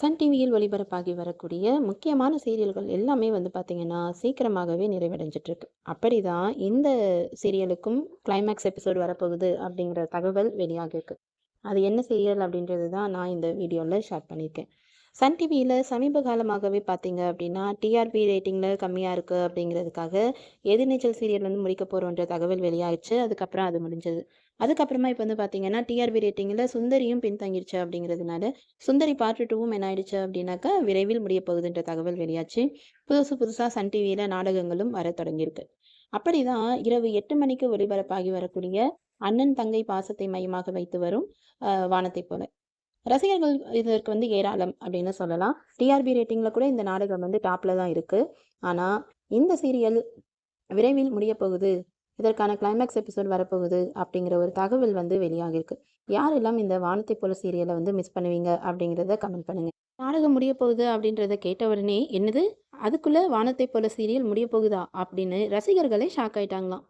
Sun டிவியில் ஒளிபரப்பாகி வரக்கூடிய முக்கியமான சீரியல்கள் எல்லாமே வந்து பார்த்திங்கன்னா சீக்கிரமாகவே நிறைவடைஞ்சிட்ருக்கு. அப்படி தான் இந்த சீரியலுக்கும் கிளைமேக்ஸ் எபிசோட் வரப்போகுது அப்படிங்கிற தகவல் வெளியாகிருக்கு அது என்ன சீரியல் அப்படின்றது தான் நான் இந்த வீடியோவில் ஷேர் பண்ணியிருக்கேன். சன் டிவியில் சமீப காலமாகவே பார்த்தீங்க அப்படின்னா டிஆர்பி ரேட்டிங்கில் கம்மியாக இருக்குது அப்படிங்கிறதுக்காக எதிர்நீச்சல் சீரியல் வந்து முடிக்க போகிறோன்ற தகவல் வெளியாயிடுச்சு. அதுக்கப்புறம் அது முடிஞ்சது. அதுக்கப்புறமா இப்போ வந்து பார்த்தீங்கன்னா டிஆர்பி ரேட்டிங்கில் சுந்தரியும் பின்தங்கிருச்சு அப்படிங்கிறதுனால சுந்தரி பார்ட் டூவும் என்ன ஆயிடுச்சு அப்படின்னாக்கா விரைவில் முடிய போகுதுன்ற தகவல் வெளியாச்சு. புதுசு புதுசாக சன் டிவியில் நாடகங்களும் வர தொடங்கியிருக்கு. அப்படிதான் இரவு எட்டு மணிக்கு ஒளிபரப்பாகி வரக்கூடிய அண்ணன் தங்கை பாசத்தை மையமாக வைத்து வரும் வானத்தை போல. ரசிகர்கள் இதற்கு வந்து ஏராளம் அப்படின்னு சொல்லலாம். டிஆர்பி ரேட்டிங்கில் கூட இந்த நாடகம் வந்து டாப்பில் தான் இருக்குது ஆனால் இந்த சீரியல் விரைவில் முடிய போகுது. இதற்கான கிளைமேக்ஸ் எபிசோட் வரப்போகுது அப்படிங்கிற ஒரு தகவல் வந்து வெளியாகிருக்கு. யாரெல்லாம் இந்த வானத்தை போல சீரியலை வந்து மிஸ் பண்ணுவீங்க அப்படிங்கிறத கமெண்ட் பண்ணுங்க. நாடகம் முடிய போகுது அப்படின்றத கேட்ட உடனே என்னது? அதுக்குள்ளே வானத்தை போல சீரியல் முடிய போகுதா அப்படின்னு ரசிகர்களே ஷாக் ஆயிட்டாங்களாம்.